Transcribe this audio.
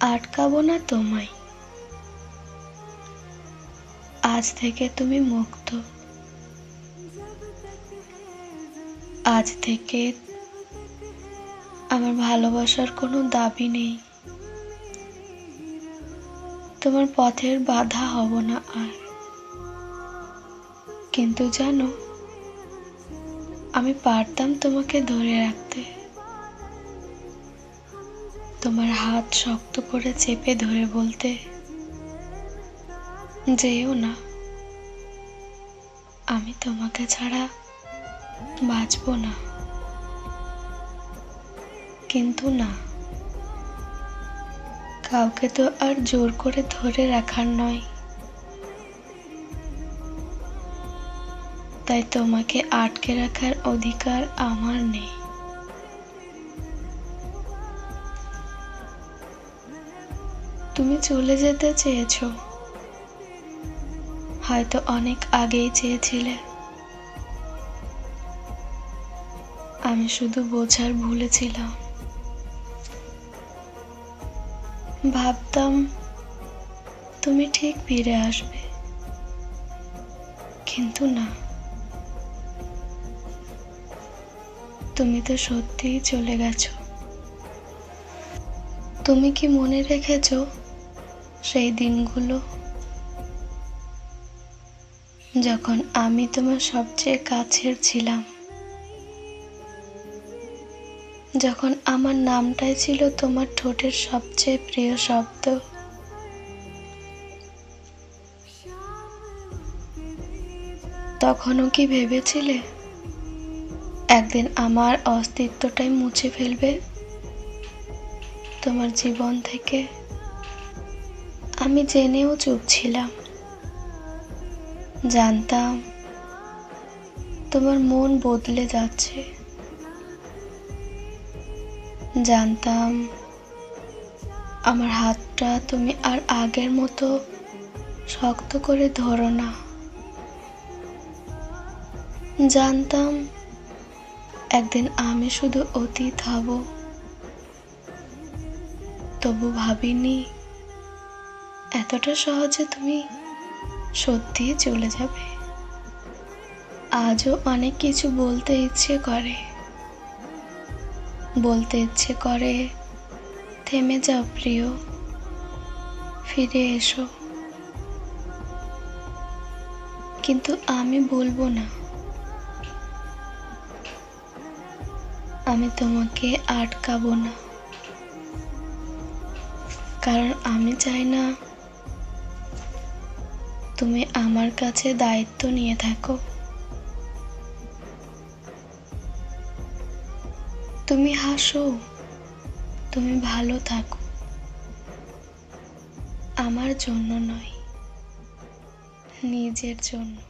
আটকাবো না তোমায়। আজ থেকে তুমি মুক্ত। আজ থেকে আমার ভালোবাসার কোনো দাবি নেই। তোমার পথের বাধা হব না আর। কিন্তু জানো, আমি পারতাম তোমাকে ধরে রাখতে। তোমার হাত শক্ত করে চেপে ধরে বলতে, যেও না। আমি তোমাকে ছাড়া বাঁচবো না। কিন্তু না, কাউকে তো আর জোর করে ধরে রাখার নয়। তাই তোমাকে আটকে রাখার অধিকার আমার নেই। তুমি চলে যেতে চেয়েছ। হয়তো অনেক আগেই চেয়েছিলে। আমি শুধু বোঝার ভুলেছিলাম ভাবতাম, তুমি ঠিক ফিরে আসবে। কিন্তু না। তুমি তো সত্যিই চলে গেছো। তুমি কি মনে রেখেছো সেই দিনগুলো যখন আমি তোমার সবচেয়ে কাছের ছিলাম। যখন আমার নামটাই ছিল তোমার ঠোঁটের সবচেয়ে প্রিয় শব্দ। তখনও কি ভেবেছিলে একদিন আমার অস্তিত্বটাই মুছে ফেলবে তোমার জীবন থেকে? আমি জেনেও চুপ ছিলাম। জানতাম তোমার মন বদলে যাচ্ছে। জানতাম আমার হাতটা তুমি আর আগের মতো শক্ত করে ধরো না। জানতাম একদিন আমি শুধু অতীত হব। তবু ভাবিনি এতটা সহজে তুমি সত্যি চলে যাবে? আজও অনেক কিছু বলতে ইচ্ছে করে। বলতে ইচ্ছে করে, থেমে যাও প্রিয়। ফিরে এসো। কিন্তু আমি বলব না। আমি তোমাকে আটকাবো না। কারণ আমি চাই না তুমি আমার কাছে দায়িত্ব নিয়ে থাকো। তুমি হাসো। তুমি ভালো থাকো। আমার জন্য নয়, নিজের জন্য।